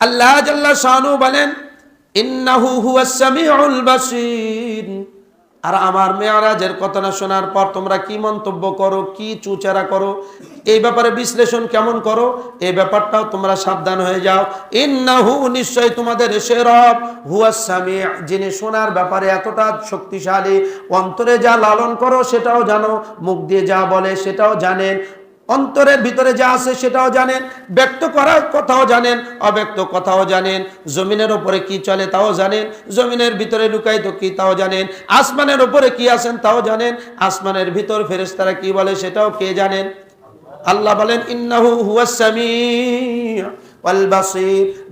আল্লাহ জাল্লা শানু বলেন আর আমার মেয়ারাজের কথা না শোনার পর তোমরা কি মন্তব্য করো, কি চুচারা করো, এই ব্যাপারে বিশ্লেষণ কেমন করো, এই ব্যাপারটাও তোমরা সাবধান হয়ে যাও। ইন্নাহু নিশ্চয় তোমাদের সে রব হুয়াস সামি যিনি শোনার ব্যাপারে এতটা শক্তিশালী, অন্তরে যা লালন করো সেটাও জানো, মুখ দিয়ে যা বলে সেটাও জানেন। অন্তরের ভিতরে যা আছে সেটাও জানেন, ব্যক্ত করার কথাও জানেন, অব্যক্ত কথাও জানেন, জমিনের ওপরে কি চলে তাও জানেন, জমিনের ভিতরে লুকায়িত কি তাও জানেন, আসমানের ওপরে কি আছেন তাও জানেন, আসমানের ভিতর ফেরেস্তারা কি বলে সেটাও কে জানেন? আল্লাহ বলেন, ইন্নাহু হুয়াস সামিউ।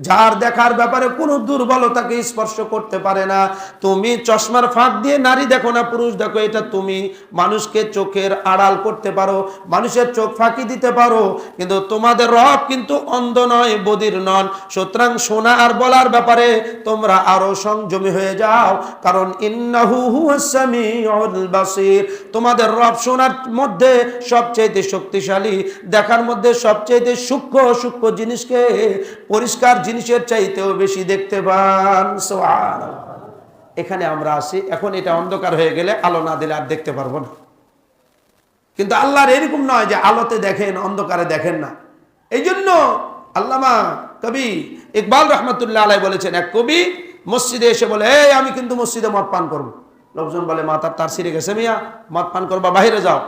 যার দেখার ব্যাপারে কোনো দুর্বলতাকে স্পর্শ করতে পারে না। তুমি চশমার ফাঁক দিয়ে নারী দেখো না, পুরুষ দেখো, এটা তুমি মানুষকে চোখের আড়াল করতে পারো, মানুষের চোখ ফাঁকি দিতে পারো, কিন্তু তোমাদের রব কিন্তু অন্ধ নয়, বদির নন। সুতরাং শোনা আর বলার ব্যাপারে তোমরা আরও সংযমী হয়ে যাও, কারণ ইন্নাহু তোমাদের রব শোনার মধ্যে সবচেয়ে শক্তিশালী, দেখার মধ্যে সবচেয়ে সূক্ষ্ম সূক্ষ্ম জিনিসকে পরিষ্কার জিনিসের চাইতেও বেশি দেখতে পান। এখানে আমরা আসি এখন এটা অন্ধকার হয়ে গেলে আলো না দিলে আর দেখতে পারব না। কিন্তু আল্লাহর এরকম নয় যে আলোতে দেখেন, অন্ধকারে দেখেন না। এই জন্য আল্লামা কবি ইকবাল রহমতুল্লাহ আলাই বলেছেন, এক কবি মসজিদে এসে বলে, এই, আমি কিন্তু মসজিদে মদ পান করব। লোকজন বলে মাতার তার সিরে গেছে মিয়া, মদ পান করবা, বাইরে যাও।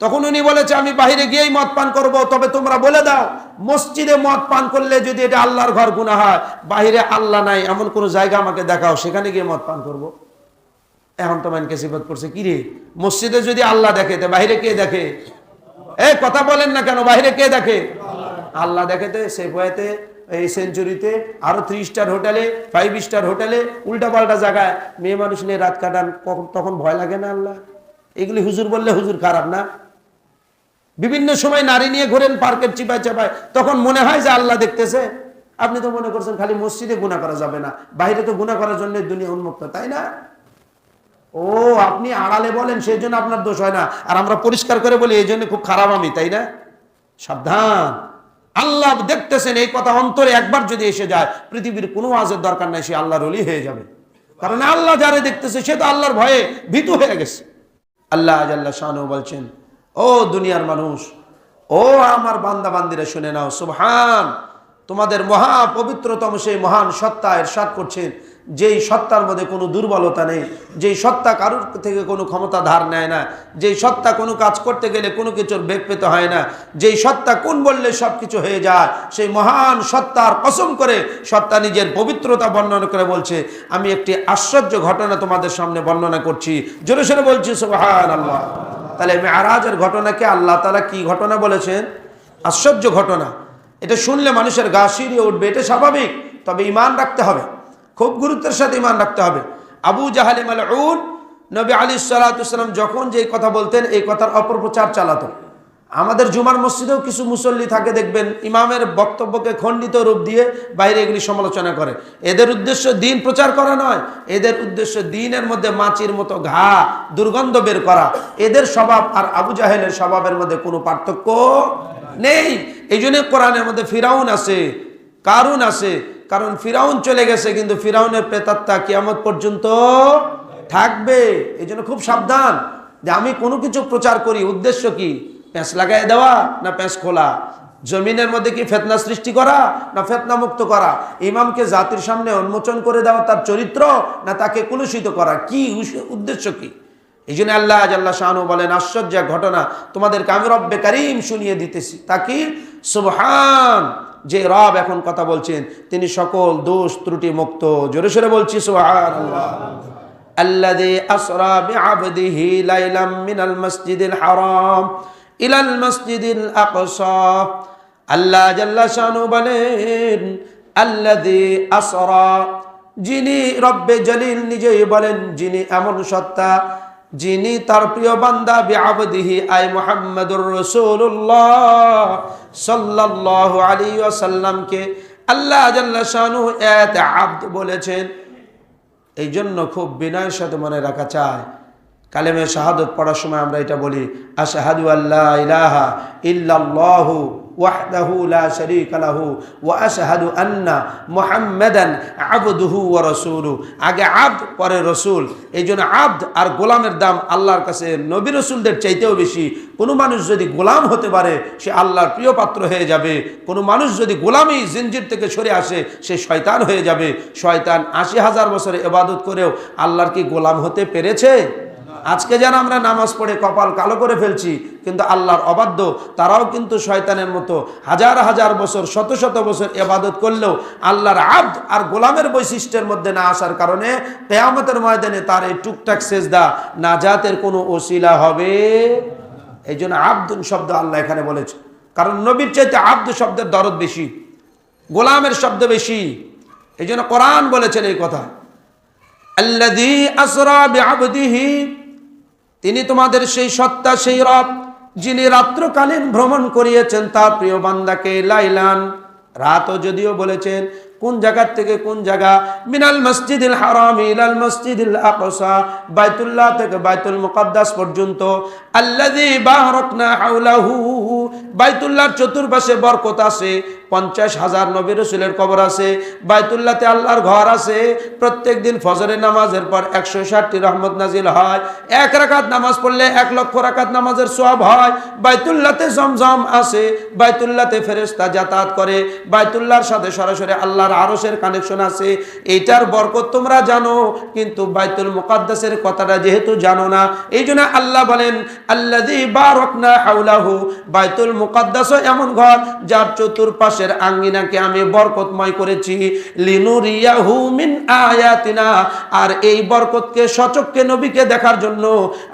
তখন উনি বলেছে, আমি বাইরে গিয়েই মদ পান করব, তবে তোমরা বলে দাও, মসজিদে মদ পান করলে যদি এটা আল্লাহর ঘর গুণা হয় বাইরে আল্লাহ নাই, এমন কোন জায়গা আমাকে দেখাও, সেখানে গিয়ে মদ পান করব। এখন তো মানকে সিফত করছে, কি রে, মসজিদে যদি আল্লাহ দেখে, তো বাইরে কে দেখে? এ, কথা বলেন না কেন, বাহিরে কে দেখে? আল্লাহ দেখেতে সে বয়েতে, এই সেঞ্চুরিতে, আরও থ্রি স্টার হোটেলে ফাইভ স্টার হোটেলে উল্টা পাল্টা জায়গায় মেয়ে মানুষ নিয়ে রাত কাটান তখন ভয় লাগে না আল্লাহ? এগুলি হুজুর বললে হুজুর খারাপ না? বিভিন্ন সময় নারী নিয়ে ঘোরেন, পার্কের চিপায় চাপায়। তখন মনে হয় যে আল্লাহ দেখতেছে। আপনি তো মনে করছেন খালি মসজিদে গুণা করা যাবে না। বাইরে তো গুণা করার জন্য দুনিয়া উন্মুক্ত, তাই না? ও, আপনি আড়ালে বলেন, সেই জন্য আপনার দোষ হয় না। আর আমরা পরিষ্কার করে বলি, এই জন্য খুব খারাপ আমি, তাই না? সাবধান। আল্লাহ দেখতেছেন, এই কথা অন্তরে একবার যদি এসে যায়, পৃথিবীর কোনো আজের দরকার নাই, সে আল্লাহর অলি হয়ে যাবে। কারণ আল্লাহ যারা দেখতেছে, সে তো আল্লাহর ভয়ে ভীতু হয়ে গেছে। আল্লাহ আজ আল্লাহ শাহানু বলছেন ও দুনিয়ার মানুষ, ও আমার বান্দা বান্দিরা শুনে নাও, সুবহান। তোমাদের মহা পবিত্রতম সেই মহান সত্তা এর সাত করছেন, যেই সত্তার মধ্যে কোনো দুর্বলতা নেই, যেই সত্তা কারোর থেকে কোনো ক্ষমতা ধার নেয় না, যেই সত্তা কোনো কাজ করতে গেলে কোনো কিছুর বেগ পেতে হয় না, যেই সত্তা কোন বললে সব কিছু হয়ে যায়, সেই মহান সত্তার কসম করে সত্তা নিজের পবিত্রতা বর্ণনা করে বলছে, আমি একটি আশ্চর্য ঘটনা তোমাদের সামনে বর্ণনা করছি। জোরে সোরে বলছি সুবহান আল্লাহ তাহলে মেয়ারাজের ঘটনাকে আল্লাহ তালা কি ঘটনা বলেছেন? আশ্চর্য ঘটনা। এটা শুনলে মানুষের গা শিরিয়ে উঠবে, এটা স্বাভাবিক। তবে ইমান রাখতে হবে। খুব গুরুত্বের সাথে ইমান রাখতে হবে। আবু জাহালি উন নবী আলী সাল্লাম যখন যে কথা বলতেন, এই কথার অপপ্রচার চালাতো। আমাদের জুমার মসজিদেও কিছু মুসল্লি থাকে, দেখবেন, ইমামের বক্তব্যকে খণ্ডিত রূপ দিয়ে বাইরে এগুলি সমালোচনা করে। এদের উদ্দেশ্য দিন প্রচার করা নয়, এদের উদ্দেশ্য দিনের মধ্যে মাছির মতো ঘা, দুর্গন্ধ বের করা। এদের স্বভাব আর আবু জাহেলের স্বভাবের মধ্যে কোনো পার্থক্য নেই। এই জন্য কোরআনের মধ্যে ফিরাউন আছে, কারুন আছে। কারণ ফিরাউন চলে গেছে, কিন্তু ফিরাউনের প্রেতাত্মা কিয়ামত পর্যন্ত থাকবে। এই খুব সাবধান যে আমি কোনো কিছু প্রচার করি, উদ্দেশ্য কি? প্যাঁচ লাগাই দেওয়া না প্যাঁচ খোলা? জমিনের মধ্যে কি ফেতনা সৃষ্টি করা না ফেতনা মুক্ত করা? ইমামকে জাতির সামনে উন্মোচন করে দেওয়া তার চরিত্র না তাকে কুলুষিত করা? কি উদ্দেশ্য কি? এই জন্য আল্লাহ আল্লাহ শাহানু বলেন, আশ্চর্য ঘটনা। তোমাদের আমি রব্বে কারিম শুনিয়ে দিতেছি। তা কি? সুবহান! যে রব এখন কথা বলছেন, তিনি সকল দোষ ত্রুটি মুক্ত। জোরে সরে বলছি সুবহান আল্লাহ আসরা বিআবদিহি লাইলাম মিনাল মসজিদিল হারাম। ইলাল মসজিদিল আকস। আল্লাহ জাল্লা শানু বলেন আল্লাদি আসরা। যিনি রব্বে জলিল নিজেই বলেন, যিনি এমন সত্তা, যিনি তার প্রিয় বান্দা, বিআবদিহি, আই মুহাম্মাদুর রাসূলুল্লাহ সাল্লাল্লাহু আলাইহি ওয়াসাল্লামকে আল্লাহ জাল্লা শানু এত আব্দ বলেছেন। এই জন্য খুব বিনয়ের সাথে মনে রাখা চায় কালেমে শাহাদত পড়ার সময় আমরা এটা বলি, আশাহাদু আল্লাহ ইলাহা ইল্লাল্লাহু ওয়াহদাহু লা শারীকা লাহু ওয়া আশহাদু আন্না মুহাম্মাদান আবদুহু ওয়া রাসূলু আগে আব্দ, পরে রসুল। এই জন্য আব্দ আর গোলামের দাম আল্লাহর কাছে, নবী রসুলদের চাইতেও বেশি। কোনো মানুষ যদি গোলাম হতে পারে, সে আল্লাহর প্রিয় পাত্র হয়ে যাবে। কোনো মানুষ যদি গোলামি জিনজির থেকে সরে আসে, সে শয়তান হয়ে যাবে। শয়তান আশি হাজার বছরে এবাদত করেও আল্লাহর কি গোলাম হতে পেরেছে? আজকে যেন আমরা নামাজ পড়ে কপাল কালো করে ফেলছি, কিন্তু আল্লাহর অবাধ্য, তারাও কিন্তু শয়তানের মতো হাজার হাজার বছর, শত শত বছর এবাদত করলেও আল্লাহর আব্দ আর গোলামের বৈশিষ্ট্যের মধ্যে না আসার কারণে কেয়ামতের ময়দানে তার এই টুকটাক সেজদা নাজাতের কোনো ওসিলা হবে? এই জন্য আব্দুন শব্দ আল্লাহ এখানে বলেছে। কারণ নবীর চাইতে আব্দু শব্দের দরদ বেশি, গোলামের শব্দ বেশি। এই জন্য কোরআন বলেছেন এই কথা। আল্লাযী আসরা বিআবদিহি তিনি তোমাদের সেই সত্তা, সেই রব, যিনি রাত্রকালীন ভ্রমণ করিয়েছেন, তার প্রিয় বান্দাকে লাইলান। রাতও যদিও বলেছেন কোন জায়গার থেকে কোন জায়গা? মিনাল মসজিদুল হারাম ইলাল মসজিদুল আকসা, বাইতুল্লাহ থেকে বাইতুল মুকদ্দাস পর্যন্ত। আল্লাযী বারাকনা হাওলাহু, বাইতুল্লাহর চতুর্পাশে বরকত আছে, পঞ্চাশ হাজার নবী রসুলের কবর আছে, বাইতুল্লাহতে আল্লাহর ঘর আছে প্রত্যেক দিন ফজরের নামাজের পর একশো ষাটটি রহমত নাজিল হয়, এক রাকাত নামাজ পড়লে এক লক্ষ রাকাত নামাজের সব হয়, বাইতুল্লাহতে জমজম আছে, বাইতুল্লাহতে ফেরেস্তা যাতায়াত করে, বাইতুল্লাহর সাথে সরাসরি আল্লাহর আরসের কানেকশন আছে এইটার বরকত তোমরা জানো, কিন্তু বাইতুল মুকাদ্দাসের কথাটা যেহেতু জানো না এই জন্য আল্লাহ বলেন, আল্লাযী বারাকনা হাওলাহু। বাইতুল মুকাদ্দাসও এমন ঘর, যার চতুর্পাশে পাশের আঙ্গিনাকে আমি বরকতময় করেছি। লিনুরিয়াহু মিন আয়াতিনা। আর এই বরকতকে, সচককে নবীকে দেখার জন্য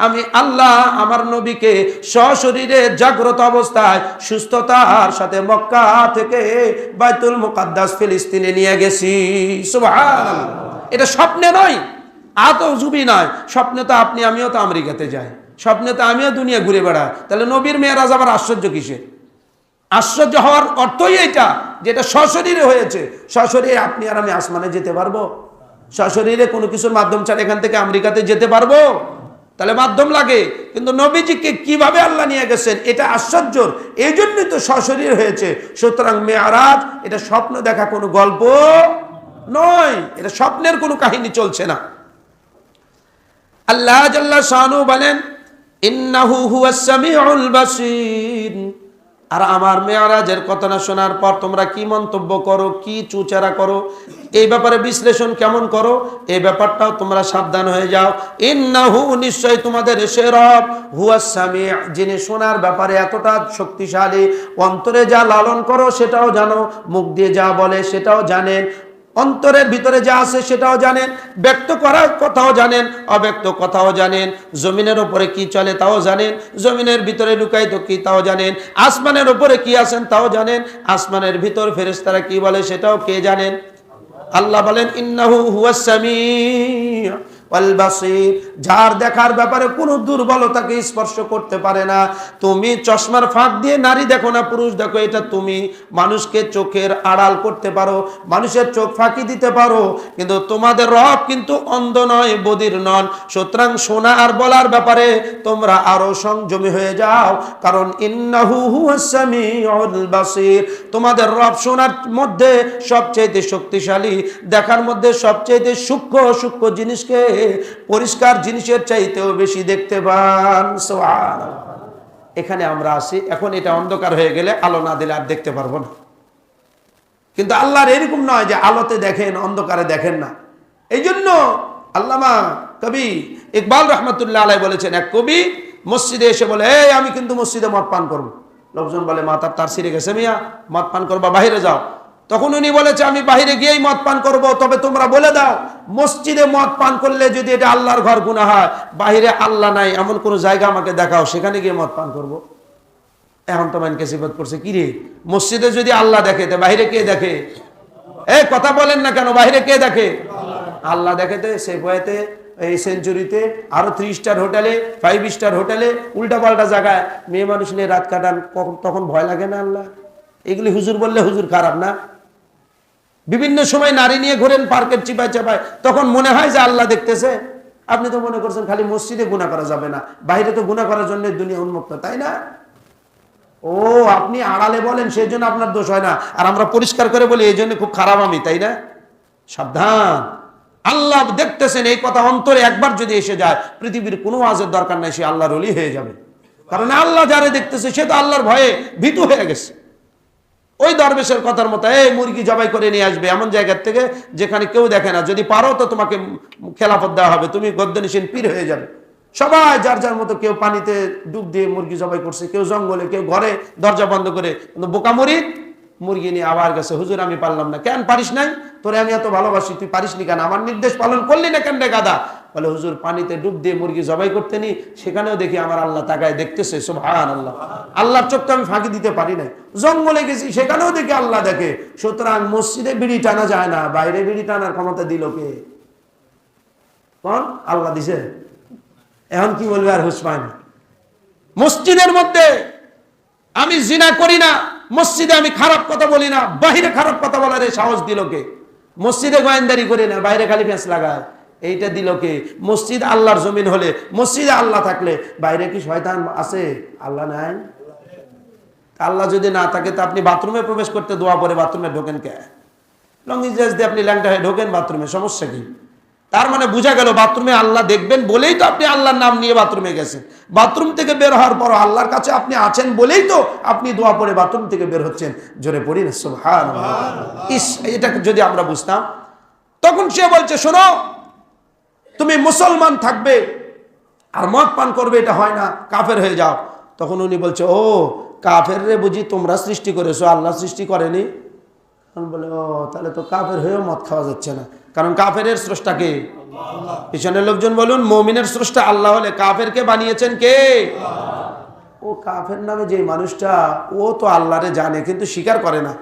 আমি আল্লাহ আমার নবীকে সশরীরে জাগ্রত অবস্থায় সুস্থতার সাথে মক্কা থেকে বাইতুল মুকাদ্দাস ফিলিস্তিনে নিয়ে গেছি। এটা স্বপ্নে নয়, আদৌ জুবি নয়। স্বপ্নে তো আপনি, আমিও তো আমেরিকাতে যাই। স্বপ্নে তো আমিও দুনিয়া ঘুরে বেড়াই। তাহলে নবীর মেয়েরাজ আবার আশ্চর্য কিসে আশ্চর্য হওয়ার অর্থই এটা যেটা সশরীরে হয়েছে। সশরীরে আপনি আর আমি আসমানে যেতে পারব? সশরীরে কোনো কিছুর মাধ্যম ছাড়া এখান থেকে আমেরিকাতে যেতে পারব? তাহলে মাধ্যম লাগে। কিন্তু নবীজিকে কীভাবে আল্লাহ নিয়ে গেছেন, এটা আশ্চর্যর। এই জন্যই তো সশরীর হয়েছে। সুতরাং মেয়ারাজ, এটা স্বপ্ন দেখা কোনো গল্প নয়। এটা স্বপ্নের কোনো কাহিনী চলছে না। আল্লাহ জাল্লা শাহানু বলেন, ইন্নাহু বাসীর। আর আমার মেয়ারাজের কথা না শোনার পর তোমরা কি মন্তব্য করো, কি চুচারা করো, এই ব্যাপারে বিশ্লেষণ কেমন করো, এই ব্যাপারটাও তোমরা সাবধান হয়ে যাও। ইন্নাহু নিশ্চয় তোমাদের সে রব হুয়াসামি যিনি শোনার ব্যাপারে এতটা শক্তিশালী। অন্তরে যা লালন করো, সেটাও জানো, মুখ দিয়ে যা বলে, সেটাও জানেন। অন্তরের ভিতরে যা আছে সেটাও জানেন, ব্যক্ত করার কথাও জানেন, অব্যক্ত কথাও জানেন, জমিনের উপরে কি চলে তাও জানেন, জমিনের ভিতরে লুকায়িত কি তাও জানেন, আসমানের উপরে কি আছেন তাও জানেন, আসমানের ভিতর ফেরেস্তারা কি বলে সেটাও কে জানেন? আল্লাহ বলেন, ইন্নাহু হুয়াস যার দেখার ব্যাপারে কোনো দুর্বলতাকে স্পর্শ করতে পারে না। তুমি চশমার ফাঁক দিয়ে নারী দেখো না, পুরুষ দেখো, এটা তুমি মানুষকে চোখের আড়াল করতে পারো, মানুষের চোখ ফাঁকি দিতে পারো, কিন্তু তোমাদের রব কিন্তু অন্ধ নয়, বদির নন। সুতরাং শোনা আর বলার ব্যাপারে তোমরা আরও সংযমী হয়ে যাও, কারণ তোমাদের রব শোনার মধ্যে সবচেয়ে শক্তিশালী, দেখার মধ্যে সবচেয়ে সূক্ষ্ম সূক্ষ্ম জিনিসকে পরিষ্কার জিনিসের চাইতেও বেশি দেখতে পান। এখানে আমরা আছি। এখন এটা অন্ধকার হয়ে গেলে আলো না দিলে আর দেখতে পারব না। কিন্তু আল্লাহর এরকম নয় যে আলোতে দেখেন, অন্ধকারে দেখেন না। এই জন্য আল্লামা কবি ইকবাল রহমতুল্লাহ আলাই বলেছেন, এক কবি মসজিদে এসে বলে, এই, আমি কিন্তু মসজিদে মদ পান করব। লোকজন বলে মাতার তার সিরে গেছে মিয়া। মদ পান করবা, বাহিরে যাও। তখন উনি বলেছে, আমি বাহিরে গিয়েই মদ পান করব, তবে তোমরা বলে দাও, মসজিদে মদ পান করলে যদি এটা আল্লাহর ঘর গুণা হয়, বাহিরে আল্লাহ নাই, এমন কোনো জায়গা আমাকে দেখাও, সেখানে গিয়ে মদ পান করব। এখন তো মাইনকে সিফত করছে, কি রে, মসজিদে যদি আল্লাহ দেখে, তো বাহিরে কে দেখে? এ, কথা বলেন না কেন, বাহিরে কে দেখে? আল্লাহ দেখেতে সে বয়েতে, এই সেঞ্চুরিতে, আরও থ্রি স্টার হোটেলে ফাইভ স্টার হোটেলে উল্টা পাল্টা জায়গায় মেয়ে মানুষ নিয়ে রাত কাটান তখন ভয় লাগে না আল্লাহ? এগুলি হুজুর বললে হুজুর খারাপ না। বিভিন্ন সময় নারী নিয়ে ঘোরেন, পার্কের চিপায় চাপায়। তখন মনে হয় যে আল্লাহ দেখতেছে। আপনি তো মনে করছেন খালি মসজিদে গুণা করা যাবে না। বাইরে তো গুণা করার জন্য দুনিয়া উন্মুক্ত, তাই না? ও, আপনি আড়ালে বলেন, সেই জন্য আপনার দোষ হয় না। আর আমরা পরিষ্কার করে বলি, এই জন্য খুব খারাপ আমি, তাই না? সাবধান। আল্লাহ দেখতেছেন, এই কথা অন্তরে একবার যদি এসে যায়, পৃথিবীর কোনো আজের দরকার নাই, সে আল্লাহর অলি হয়ে যাবে। কারণ আল্লাহ যারে দেখতেছে, সে তো আল্লাহর ভয়ে ভীতু হয়ে গেছে। ওই দরবেশের কথার মতো, এই মুরগি জবাই করে নিয়ে আসবে এমন জায়গার থেকে যেখানে কেউ দেখে না। যদি পারো তো তোমাকে খেলাফত দেওয়া হবে, তুমি গদ্যনিসীন পীর হয়ে যাবে। সবাই যার যার মতো কেউ পানিতে ডুব দিয়ে মুরগি জবাই করছে, কেউ জঙ্গলে, কেউ ঘরে দরজা বন্ধ করে বোকা মুড়ি, মুরগি নিয়ে আবার গেছে। হুজুর, আমি পারলাম না। কেন পারিস নাই? তোরে আমি এত ভালোবাসি, তুই পারিস নি কেন? আমার নির্দেশ পালন করলি না কেন রে গাদা? বলে, হুজুর, পানিতে ডুব দিয়ে মুরগি জবাই করতে নি সেখানেও দেখি আমার আল্লাহ তাকায় দেখতেছে সুবহান আল্লাহ আল্লাহর চোখটা আমি ফাঁকি দিতে পারি নাই। জঙ্গলে গেছি, সেখানেও দেখি আল্লাহ দেখে। সুতরাং মসজিদে বিড়ি টানা যায় না, বাইরে বিড়ি টানার ক্ষমতা দিল কে? কোন? আল্লাহ দিছে। এখন কি বলবে আর হুশ পায় না। মসজিদের মধ্যে আমি জিনা করি না, মসজিদে আমি খারাপ কথা বলি না, বাহিরে খারাপ কথা বলার সাহস দিল কে? মসজিদে গোয়েন্দারি করি না, বাইরে খালি পেঁচ লাগায়। এইটা দিল কে? মসজিদ আল্লাহর জমিন হলে মসজিদে আল্লাহ থাকলে বাইরে কি শয়তান আছে? আল্লাহ নাই? আল্লাহ যদি না থাকে তো আপনি বাথরুমে প্রবেশ করতে দোয়া পরে বাথরুমে ঢোকেন কে? লঙ্গি ড্রেস দিয়ে আপনি ল্যাংটা হয়ে ঢোকেন বাথরুমে, সমস্যা কি? তার মানে বোঝা গেল বাথরুমে আল্লাহ দেখবেন বলেই তো আপনি আল্লাহর নাম নিয়ে বাথরুমে গেছেন। বাথরুম থেকে বের হওয়ার পর আল্লাহর কাছে আপনি আছেন বলেই তো আপনি দোয়া পড়ে বাথরুম থেকে বের হচ্ছেন। জোরে পড়ি না সুবহান ইস এটা যদি আমরা বুঝতাম, তখন সে বলছে, শোনো তুমি মুসলমান থাকবে আর মদ পান করবে, এটা হয় না, কাফের হয়ে যাও। তখন উনি বলছে, ও, কাফের রে বুঝি তোমরা সৃষ্টি করেছ, আল্লাহ সৃষ্টি করেনি? তখন বলে, ও, তাহলে তো কাফের হয়েও মদ খাওয়া যাচ্ছে না। কারণ কাফের স্রষ্টা কে? পিছনের লোকজন বলুন, মমিনের স্রষ্টা আল্লাহ হলে কাফের কে বানিয়েছেন কে? ও কাফের নামে যে মানুষটা, ও তো আল্লাহরে জানে, কিন্তু স্বীকার করে না।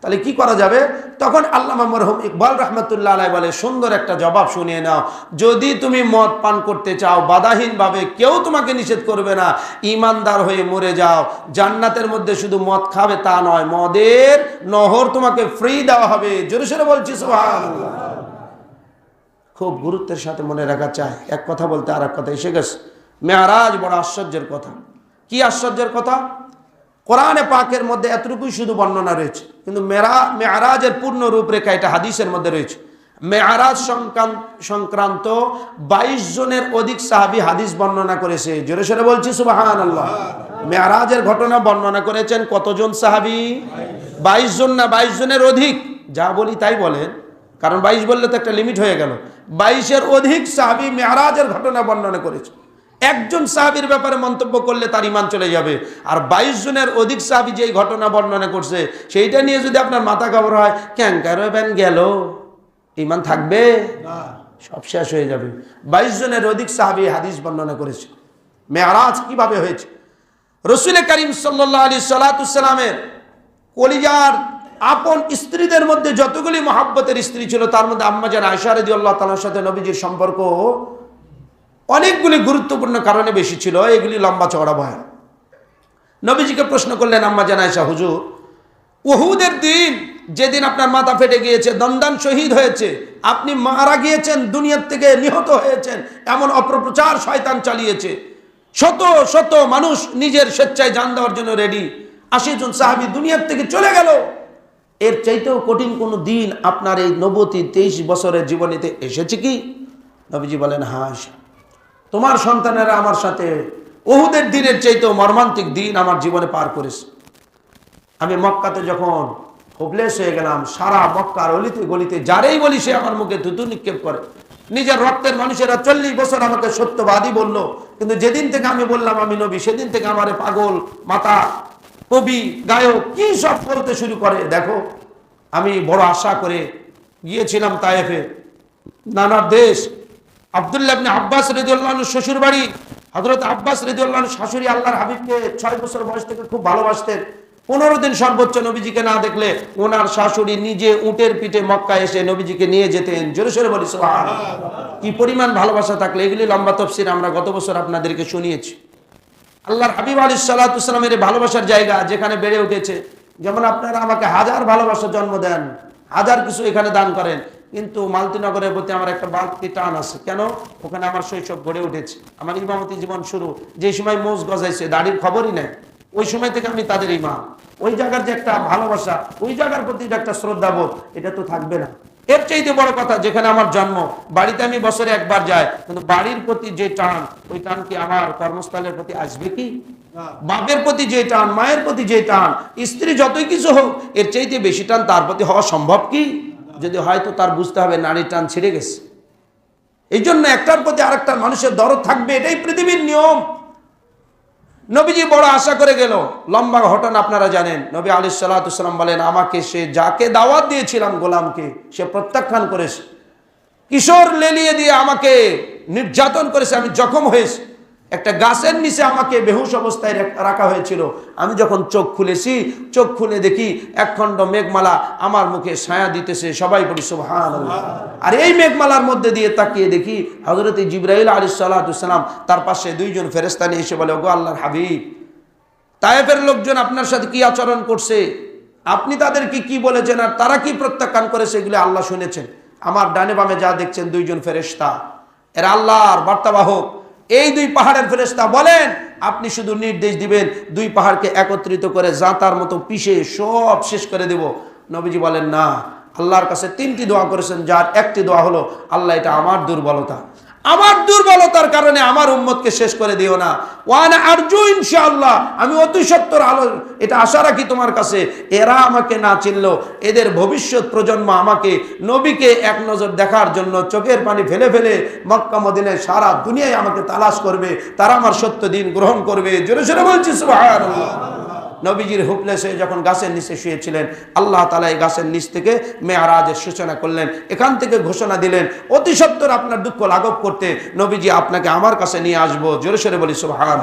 তাহলে কি করা যাবে? তখন আল্লাহ মরহম ইকবাল রহমতুল্লাহ আলাই বলে, সুন্দর একটা জবাব শুনিয়ে নাও। যদি তুমি মদ পান করতে চাও, বাধাহীনভাবে কেউ তোমাকে নিষেধ করবে না। ইমানদার হয়ে মরে যাও। জান্নাতের মধ্যে শুধু মদ খাবে তা নয়, মদের নহর তোমাকে ফ্রি দেওয়া হবে। জোরে সোরে বলছি। খুব গুরুত্বের সাথে মনে রাখা চায় এক কথা বলতে আর এক কথা, এসে গেছে। মেয়ারাজ বড় আশ্চর্যের কথা। কি আশ্চর্যের কথা? কোরআনে পাকের মধ্যে এতটুকুই শুধু বর্ণনা রয়েছে। কিন্তু মেরা, মেয়ারাজের পূর্ণ রূপরেখা এটা হাদিসের মধ্যে রয়েছে। মেয়ারাজ সংক্রান্ত সংক্রান্ত বাইশ জনের অধিক সাহাবি হাদিস বর্ণনা করেছে। জোরে সোরে বলছি সুবাহান আল্লাহ মেয়ারাজের ঘটনা বর্ণনা করেছেন কতজন সাহাবি? বাইশ জন না বাইশ জনের অধিক? যা বলি তাই বলেন, কারণ বাইশ বললে তো একটা লিমিট হয়ে গেল। বাইশের অধিক সাহাবি মেয়ারাজের ঘটনা বর্ণনা করেছে। একজন সাহাবির ব্যাপারে মন্তব্য করলে তার ইমান চলে যাবে। আর বাইশ জনের অধিক সাহাবি যেই ঘটনা বর্ণনা করছে সেইটা নিয়ে যদি আপনার মাথা খবর হয় ক্যাঙ্কার ব্যান গেল? ইমান থাকবে? সব শেষ হয়ে যাবে। বাইশ জনের অধিক সাহাবি হাদিস বর্ণনা করেছে। মেয়ারাজ কীভাবে হয়েছে? রসুল করিম সাল্লাহ আলী সালাতামের কলিজার আপন স্ত্রীদের মধ্যে যতগুলি মহাব্বতের স্ত্রী ছিল তার মধ্যে আম্মাজান আয়সারদি আল্লাহ তালার সাথে নবীজির সম্পর্ক অনেকগুলি গুরুত্বপূর্ণ কারণে বেশি ছিল, এগুলি লম্বা চওড়া ভয় নবীজিকে প্রশ্ন করলেন, আম্মা জানাইশা হুজুর ওহুদের দিন যেদিন আপনার মাথা ফেটে গিয়েছে দন্দান শহীদ হয়েছে, আপনি মারা গিয়েছেন, দুনিয়ার থেকে নিহত হয়েছেন, এমন অপপ্রচার শয়তান চালিয়েছে। শত শত মানুষ নিজের স্বেচ্ছায় জান দেওয়ার জন্য রেডি আশি জন সাহাবি দুনিয়ার থেকে চলে গেল। এর চাইতেও কঠিন কোনো দিন আপনার এই নবতী তেইশ বছরের জীবনীতে এসেছে কি? নবীজি বলেন, হাস। তোমার সন্তানেরা আমার সাথে ওহুদের দিনের চাইতেও মর্মান্তিক দিন আমার জীবনে পার করেছে। আমি মক্কাতে যখন হোপলেস হয়ে গেলাম, সারা মক্কার অলিতে গলিতে যারেই বলি সে আমার মুখে থুতু নিক্ষেপ করে। নিজের রক্তের মানুষেরা চল্লিশ বছর আমাকে সত্যবাদী বলল, কিন্তু যেদিন থেকে আমি বললাম, আমি নবী সেদিন থেকে আমার পাগল, মাতা, কবি, গায়ক, কি সব করতে শুরু করে, দেখো। আমি বড় আশা করে গিয়েছিলাম তায়েফে। নানা দেশ আবদুল্লাহ আব্বাস রেদিউল্লাহ শ্বশুর বাড়ি। হজরত আব্বাস রেদিউল্লাহ শাশুড়ি আল্লাহর হাবিবকে ছয় বছর বয়স থেকে খুব ভালোবাসতেন। পনেরো দিন সর্বোচ্চ নবীজিকে না দেখলে ওনার শাশুড়ি নিজে উটের পিঠে মক্কা এসে নবীজিকে নিয়ে যেতেন। জোরে সোরে বলি কি পরিমাণ ভালোবাসা থাকলে, এগুলি লম্বা তফসির আমরা গত বছর আপনাদেরকে শুনিয়েছি। আল্লাহর হাবিব আলী সাল্লাহামের ভালোবাসার জায়গা যেখানে বেড়ে উঠেছে, যেমন আপনারা আমাকে হাজার ভালোবাসার জন্ম দেন, হাজার কিছু এখানে দান করেন কিন্তু মালতিনগরের প্রতি আমার একটা বাড়তি টান আছে। কেন? ওখানে আমার শৈশব গড়ে উঠেছে। আমার ইমামতি জীবন শুরু। যে সময় মোজ গজাইছে দাড়ির খবরই নেই। ওই সময় থেকে আমি তাদের ইমাম। ওই জায়গার যে একটা ভালোবাসা ওই জায়গার প্রতি যে একটা শ্রদ্ধা বোধ এটা তো থাকবে না। এর চাইতে বড় কথা যেখানে আমার জন্ম বাড়িতে আমি বছরে একবার যাই কিন্তু বাড়ির প্রতি যে টান ওই টান কি আমার কর্মস্থলের প্রতি আসবে কি? বাপের প্রতি যে টান মায়ের প্রতি যে টান স্ত্রী যতই কিছু হোক এর চাইতে বেশি টান তার প্রতি হওয়া সম্ভব কি? যদি হয়তো তার বুঝতে হবে নারীর টান ছিঁড়ে গেছে। এই জন্য একটার প্রতি আরেকটার মানুষের দরদ থাকবে, এটাই পৃথিবীর নিয়ম। নবীজি বড় আশা করে গেল, লম্বা ঘটনা আপনারা জানেন। নবী আলী সাল্লাহাম বলেন, আমাকে সে যাকে দাওয়াত দিয়েছিলাম গোলামকে, সে প্রত্যাখ্যান করেছে। কিশোর লেলিয়ে দিয়ে আমাকে নির্যাতন করেছে, আমি জখম হয়েছি। একটা গাছের নিচে আমাকে বেহুশ অবস্থায় রাখা হয়েছিল। আমি যখন চোখ খুলেছি, চোখ খুলে দেখি একখণ্ড মেঘমালা আমার মুখে ছায়া দিতেছে। সবাই বলি সুবহান আর এই মেঘমালার মধ্যে দিয়ে তাকিয়ে দেখি হজরত জিব্রাহিল আলী সাল্লাহাম তার পাশে দুইজন ফেরেস্তা নিয়ে এসে বলে, ওগো আল্লাহর হাবিব, তায়েফের লোকজন আপনার সাথে কি আচরণ করছে? আপনি তাদেরকে কি বলেছেন আর তারা কি প্রত্যাখ্যান করেছে? এগুলো আল্লাহ শুনেছেন। আমার ডানে বামে যা দেখছেন দুইজন ফেরেস্তা এরা আল্লাহর বার্তাবাহক। এই দুই পাহাড়ের ফেরেস্তা বলেন, আপনি শুধু নির্দেশ দিবেন, দুই পাহাড়কে একত্রিত করে জাঁতার মতো পিষে সব শেষ করে দেব। নবীজি বলেন, না, আল্লাহর কাছে তিনটি দোয়া করেছেন, যার একটি দোয়া হলো, আল্লাহ এটা আমার দুর্বলতা। আমার দুর্বলতার কারণে আমার উম্মতকে শেষ করে দিও না। ওয়ান আরজু ইনশাআল্লাহ, আমি অতি সত্তর আলো, এটা আশা রাখি তোমার কাছে। এরা আমাকে না চিনলো, এদের ভবিষ্যৎ প্রজন্ম আমাকে, নবীকে এক নজর দেখার জন্য চোখের পানি ফেলে ফেলে মক্কা, মদিনায় সারা দুনিয়ায় আমাকে তালাশ করবে, তারা আমার সত্য দিন গ্রহণ করবে। জোরে জোরে বলছি, সুবহানাল্লাহ। নবীজির হুপলেসে যখন গাছের নিচে শুয়েছিলেন, আল্লাহ তালা এই গাছের নিচ থেকে মেয়ারাজের সূচনা করলেন, এখান থেকে ঘোষণা দিলেন, অতি সত্তর আপনার দুঃখ লাঘব করতে নবীজি আপনাকে আমার কাছে নিয়ে আসব জোরে সোরে বলি সুবহান